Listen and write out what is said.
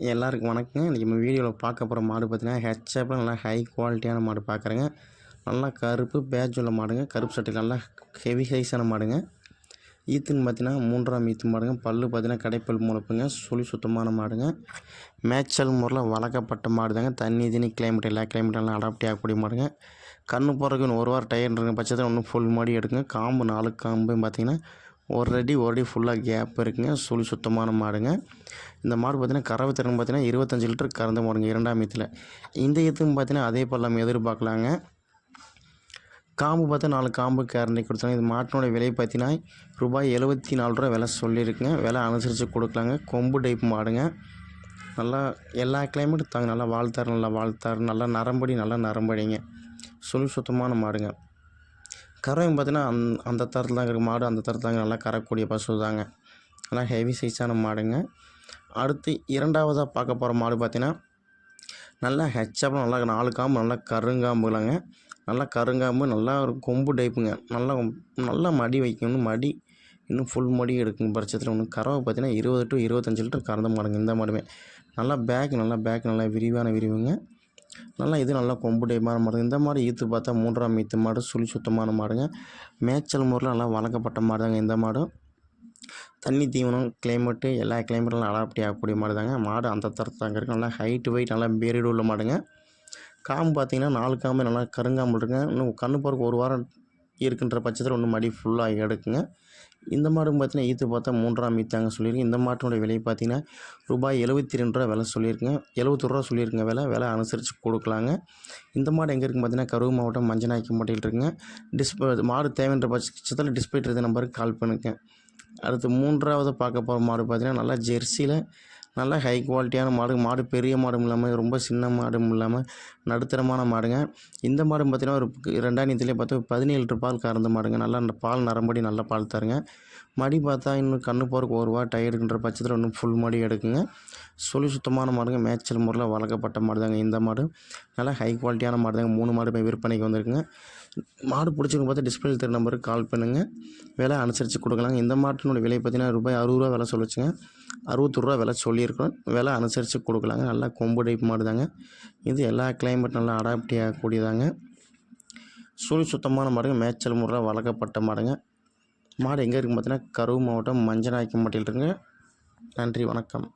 எல்லாருக்கும் வணக்கங்க. இன்றைக்கி நம்ம வீடியோவில் பார்க்க போகிற மாடு பார்த்தீங்கன்னா ஹெச்எப்பில் நல்லா ஹை குவாலிட்டியான மாடு பார்க்குறேங்க. நல்லா கருப்பு பேட்ச் உள்ள மாடுங்க. கருப்பு சட்டை நல்லா ஹெவி சைஸான மாடுங்க. ஈத்துன்னு பார்த்தீங்கன்னா மூன்றாம் ஈத்து மாடுங்க. பல்லு பார்த்தீங்கன்னா கடைப்பல் முளைப்புங்க. சுழி சுத்தமான மாடுங்க. மேய்ச்சல் முறையில் வளர்க்கப்பட்ட மாடு தாங்க தண்ணி தண்ணி கிளைமேட் எல்லா கிளைமேட்டெல்லாம் அடாப்ட் ஆகக்கூடிய மாடுங்க. கண்ணு போகிறதுக்கு இன்னும் ஒரு வாரம் டயர்ன்ற பட்சத்தில் ஒன்றும் ஃபுல் மாடி எடுக்குங்க. காம்பு நாலு காம்பு பார்த்தீங்கன்னா ஒரு அடி ஒரு அடி ஃபுல்லாக கேப் இருக்குங்க. சுழி சுத்தமான மாடுங்க. இந்த மாடு பார்த்தீங்கன்னா கறவை திறன் பார்த்தீங்கன்னா இருபத்தஞ்சி லிட்டர் கறந்த மாடுங்க இரண்டாம் ஈத்தில் இந்த ஈத்தும் பார்த்திங்கன்னா அதே பல்லாம் எதிர்பார்க்கலாங்க. காம்பு பார்த்தா நாலு காம்பு கேரண்டி கொடுத்தாங்க. இது மாட்டினோட விலை பார்த்தீங்கன்னா ரூபாய் எழுபத்தி நாலு ரூபா விலை சொல்லியிருக்குங்க. விலை அனுசரித்து கொடுக்கலாங்க. கொம்பு டைப் மாடுங்க. நல்லா எல்லா கிளைமேட்டும் தாங்க. நல்லா வாழ்த்தார் நல்லா வாழ்த்தார் நல்லா நரம்படி நல்லா நரம்படிங்க. சுழி சுத்தமான மாடுங்க. கறவையும் பார்த்தீங்கன்னா அந் அந்த தரத்தில் தாங்க இருக்குது மாடு அந்த தரத்தில் தாங்க நல்லா கறக்கூடிய பசு தாங்க. நல்லா ஹெவி சைஸான மாடுங்க. அடுத்து இரண்டாவதாக பார்க்க போகிற மாடு பார்த்தீங்கன்னா நல்லா ஹெச்அப் நல்லா நாலு காம்பு நல்லா கருங்காம்புலாங்க நல்லா கருங்காம்பு நல்லா ஒரு கொம்பு டைப்புங்க நல்லா நல்லா மடி வைக்கணும் மடி இன்னும் ஃபுல் மடி எடுக்குங்க பட்சத்தில் ஒன்று கறவை பார்த்தீங்கன்னா இருபது டு இருபத்தஞ்சி லிட்டர் கறந்த மாடுங்க. இந்த மாடுமே. நல்லா பேக் நல்லா பேக் நல்லா விரிவான விரிவுங்க. நல்லா இது நல்லா கொம்பு டைப்பான மாடுங்க. இந்த மாடு ஈத்து பார்த்தா மூன்றாம் ஈத்து மாடு சுழி சுத்தமான மாடுங்க. மேய்ச்சல் முறையில் நல்லா வளர்க்கப்பட்ட மாடு தாங்க இந்த மாடும் தண்ணி தீவனம் கிளைமேட்டு எல்லா கிளைமேட்டும் அடாப்டி ஆகக்கூடிய மாடு தாங்க மாடு அந்த தரத்து தாங்க இருக்குது நல்லா ஹைட்டு வெயிட் நல்லா பேரிடு உள்ள மாடுங்க. காம்பு பார்த்தீங்கன்னா நாலு காம்பு நல்லா கருங்காம்பு இருக்குங்க. இன்னும் கண்ணு போகிறக்கு ஒரு வாரம் இருக்கின்ற பட்சத்தில் ஒன்று மடி ஃபுல்லாக எடுக்குங்க இந்த மாடும் பார்த்தீங்கன்னா ஈத்து பார்த்தா மூன்றாம் ஈத்தாங்க சொல்லியிருக்கேன் இந்த மாட்டினுடைய விலை பார்த்தீங்கன்னா ரூபாய் எழுபத்தி ரெண்டு ரூபா விலை சொல்லியிருக்கேன் எழுபத்தொரு ரூபா சொல்லியிருக்கேன் விலை. விலை அனுசரித்து கொடுக்கலாங்க. இந்த மாடு எங்கே இருக்குன்னு பார்த்தீங்கன்னா கரூர் மாவட்டம் மஞ்சநாய்க்கு மாட்டில் இருக்குங்க. டிஸ்பிளே மாடு தேவைன்ற பட்சத்தில் டிஸ்பிளே இருந்த நம்பருக்கு கால் பண்ணுங்க. அடுத்து மூன்றாவது பார்க்க போகிற மாடு பார்த்தீங்கன்னா நல்லா ஜெர்சியில் நல்லா ஹை குவாலிட்டியான மாடு. மாடு பெரிய மாடும் இல்லாமல் ரொம்ப சின்ன மாடும் இல்லாமல் நடுத்தரமான மாடுங்க. இந்த மாடு பார்த்தீங்கன்னா ஒரு ரெண்டாயிரத்துலேயே பார்த்தா பதினேழு லிட்டர் பால் கறந்த மாடுங்க. நல்லா அந்த பால் நரம்படி நல்லா பால் தருங்க. மடி பார்த்தா இன்னும் கண்ணு போகிறக்கு ஒரு ரூபா டயர்டுன்ற பட்சத்தில் இன்னும் ஃபுல் மடி எடுக்குங்க. சொல்லி சுத்தமான மாடுங்க. மேய்ச்சல் முறையில் வளர்க்கப்பட்ட மாடு தாங்க இந்த மாடு. நல்லா ஹை குவாலிட்டியான மாடு தாங்க மூணு மாடுமே விற்பனைக்கு வந்திருக்குங்க. மாடு பிடிச்சிருக்கு பார்த்தா டிஸ்பிளே திரு நம்பருக்கு கால் பண்ணுங்கள் விலை அனுசரித்து கொடுக்கலாங்க. இந்த மாட்டினோட விலை பார்த்தீங்கன்னா ரூபாய் அறுபது ரூபா விலை சொல்லிச்சுங்க. அறுபத்தொருவா விலை சொல்லியிருக்கோம். விலை அனுசரித்து கொடுக்கலாங்க. நல்லா கொம்பு டைப் மாடு தாங்க இது எல்லா கிளைமேட் நல்லா அடாப்டி ஆகக்கூடியதாங்க. சுழி சுத்தமான மாடுங்க. மேய்ச்சல் முறை வளர்க்கப்பட்ட மாடுங்க. மாடு எங்கே இருக்குன்னு பார்த்தீங்கன்னா கரூர் மாவட்டம் மஞ்சநாய்க்கு மாட்டில் இருக்குங்க நன்றி வணக்கம்.